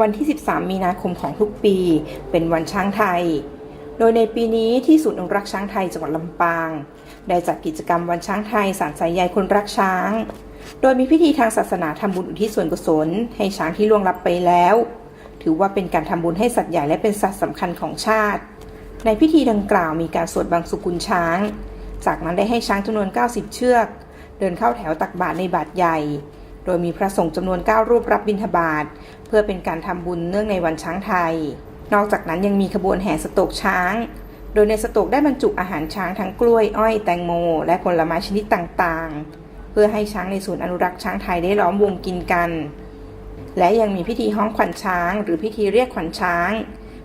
วันที่ 13 มีนาคมของทุกปี เป็นวันช้างไทย โดยในปีนี้ที่ศูนย์อนุรักษ์ช้างไทยจังหวัดลำปาง ได้จัดกิจกรรมวันช้างไทยสารสายใยคนรักช้าง โดยมีพิธีทางศาสนาทำบุญอุทิศส่วนกุศล ให้ช้างที่ล่วงลับไปแล้ว ถือว่าเป็นการทำบุญให้สัตว์ใหญ่และเป็นสัตว์สำคัญของชาติ ในพิธีดังกล่าวมีการสวดบังสุกุลช้าง จากนั้นได้ให้ช้างจำนวน 90 เชือก เดินเข้าแถวตักบาตรในบาตรใหญ่ โดยมีพระสงฆ์จำนวน 9 รูปรับบิณฑบาตเพื่อเป็นการทำบุญเนื่องในวันช้างไทย นอกจากนั้นยังมีขบวนแห่สตกช้าง โดยในสตกได้บรรจุอาหารช้างทั้งกล้วย อ้อย แตงโม และผลไม้ชนิดต่างๆ เพื่อให้ช้างในศูนย์อนุรักษ์ช้างไทยได้ล้อมวงกินกัน และยังมีพิธีห้องขวัญช้าง หรือพิธีเรียกขวัญช้าง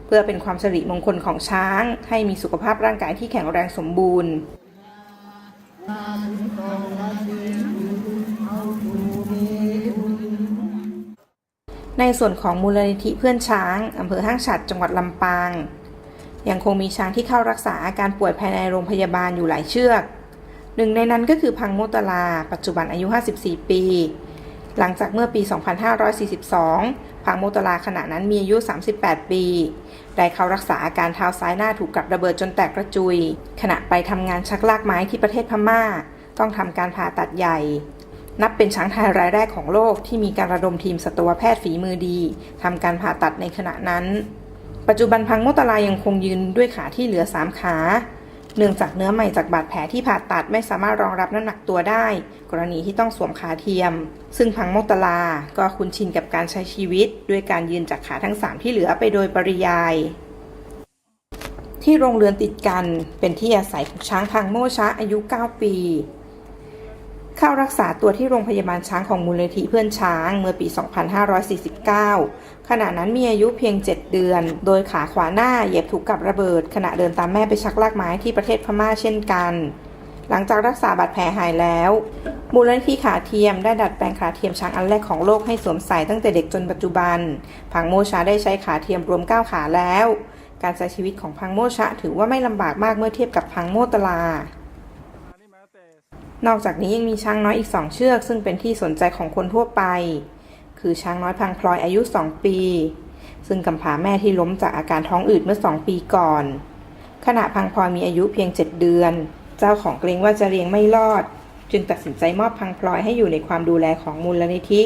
เพื่อเป็นความสิริมงคลของช้าง ให้มีสุขภาพร่างกายที่แข็งแรงสมบูรณ์ ในส่วนของมูลนิธิเพื่อนช้างอำเภอห้างฉัดจังหวัดลำปาง ยังคงมีช้างที่เข้ารักษาอาการป่วยภายในโรงพยาบาลอยู่หลายเชือก หนึ่งในนั้นก็คือพังโมตลา ปัจจุบันอายุ 54 ปี หลังจากเมื่อปี 2542 พังโมตลาขณะนั้นมีอายุ 38 ปี ได้เข้ารักษาอาการเท้าซ้ายหน้าถูกกับระเบิดจนแตกกระจุย ขณะไปทำงานชักลากไม้ที่ประเทศพม่า ต้องทำการผ่าตัดใหญ่ นับเป็นช้างไทยรายแรกของโลกที่มีการระดมทีมสัตวแพทย์ฝีมือดีทำการผ่าตัดในขณะนั้น ปัจจุบันพังโมตลายังคงยืนด้วยขาที่เหลือ 3 ขา เนื่องจากเนื้อใหม่จากบาดแผลที่ผ่าตัดไม่สามารถรองรับน้ำหนักตัวได้ กรณีที่ต้องสวมขาเทียม ซึ่งพังโมตลาก็คุ้นชินกับการใช้ชีวิต ด้วยการยืนจากขาทั้ง 3 ที่เหลือไปโดยปริยายที่โรงเรือนติดกันเป็นที่อาศัยของช้างพังโมชะอายุ 9 ปี เข้ารักษาตัวที่โรงพยาบาลช้างของมูลนิธิเพื่อนช้างเมื่อปี 2549 ขณะนั้นมีอายุเพียง 7 เดือน โดยขาขวาหน้าเหยียบถูกกับระเบิด ขณะเดินตามแม่ไปชักลากไม้ที่ประเทศพม่าเช่นกัน หลังจากรักษาบาดแผลหายแล้ว มูลนิธิขาเทียมได้ดัดแปลงขาเทียมช้างอันแรกของโลกให้สวมใส่ตั้งแต่เด็กจนปัจจุบัน พังโมชาได้ใช้ขาเทียมรวม 9 ขาแล้ว การใช้ชีวิตของพังโมชะถือว่าไม่ลำบากมากเมื่อเทียบกับพังโมตลา นอกจากนี้ยังมีช้างน้อยอีก 2 เชือก ซึ่งเป็นที่สนใจของคนทั่วไป คือช้างน้อยพังพลอยอายุ 2 ปี ซึ่งกำพร้าแม่ที่ล้มจากอาการท้องอืดเมื่อ 2 ปีก่อน ขณะพังพลอยมีอายุเพียง 7 เดือน เจ้าของเกรงว่าจะเลี้ยงไม่รอด จึงตัดสินใจมอบพังพลอยให้อยู่ในความดูแลของมูลนิธิ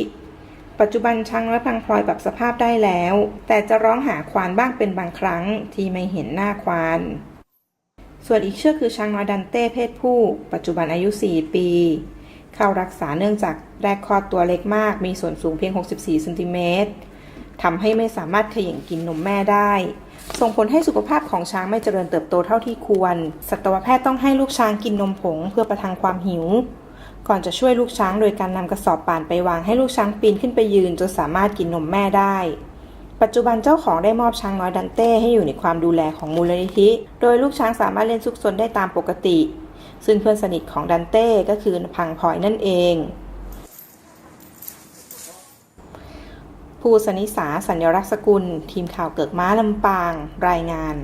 ปัจจุบันช้างน้อยพังพลอยปรับสภาพได้แล้ว แต่จะร้องหาควานบ้างเป็นบางครั้งที่ไม่เห็นหน้าควาน ส่วนอีกเชือกคือช้างน้อยดันเต้เพศผู้ ปัจจุบันอายุ 4 ปี เข้ารักษาเนื่องจากแรกคลอดตัวเล็กมาก มีส่วนสูงเพียง 64ซนติเมตรทำให้ไม่สามารถเขย่งกินนมแม่ได้ ส่งผลให้สุขภาพของช้างไม่เจริญเติบโตเท่าที่ควร สัตวแพทย์ต้องให้ลูกช้างกินนมผงเพื่อประทังความหิว ก่อนจะช่วยลูกช้างโดยการนำกระสอบป่านไปวางให้ลูกช้างปีนขึ้นไปยืนจนสามารถกินนมแม่ได้ ปัจจุบันเจ้าของได้มอบช้างน้อยดันเต้ให้อยู่ในความดูแลของมูลนิธิ โดยลูกช้างสามารถเล่นซุกซนได้ตามปกติ ซึ่งเพื่อนสนิทของดันเต้ก็คือพังพลอยนั่นเองผู้สนิสาสัญลักษณ์สกุล ทีมข่าวเกิกม้าลำปาง รายงาน